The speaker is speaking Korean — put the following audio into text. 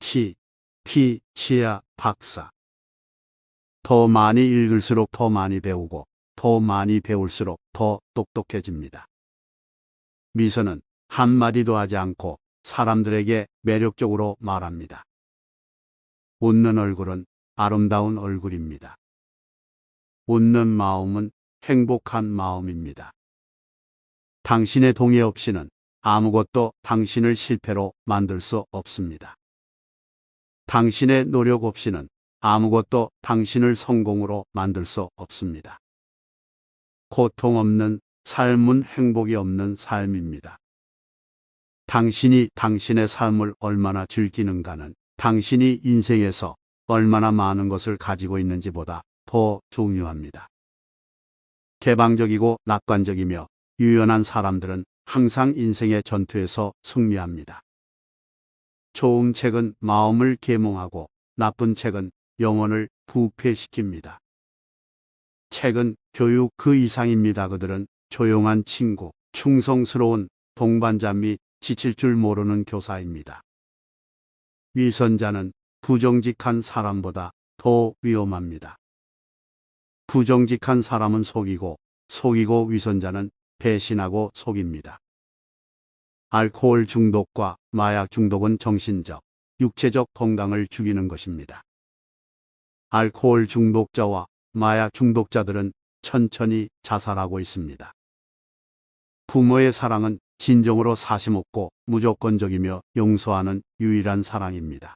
치, 피, 치아, 박사. 더 많이 읽을수록 더 많이 배우고 더 많이 배울수록 더 똑똑해집니다. 미선은 한마디도 하지 않고 사람들에게 매력적으로 말합니다. 웃는 얼굴은 아름다운 얼굴입니다. 웃는 마음은 행복한 마음입니다. 당신의 동의 없이는 아무것도 당신을 실패로 만들 수 없습니다. 당신의 노력 없이는 아무것도 당신을 성공으로 만들 수 없습니다. 고통 없는 삶은 행복이 없는 삶입니다. 당신이 당신의 삶을 얼마나 즐기는가는 당신이 인생에서 얼마나 많은 것을 가지고 있는지보다 더 중요합니다. 개방적이고 낙관적이며 유연한 사람들은 항상 인생의 전투에서 승리합니다. 좋은 책은 마음을 계몽하고 나쁜 책은 영혼을 부패시킵니다. 책은 교육 그 이상입니다. 그들은 조용한 친구, 충성스러운 동반자 및 지칠 줄 모르는 교사입니다. 위선자는 부정직한 사람보다 더 위험합니다. 부정직한 사람은 속이고, 속이고 위선자는 배신하고 속입니다. 알코올 중독과 마약 중독은 정신적, 육체적 건강을 죽이는 것입니다. 알코올 중독자와 마약 중독자들은 천천히 자살하고 있습니다. 부모의 사랑은 진정으로 사심 없고 무조건적이며 용서하는 유일한 사랑입니다.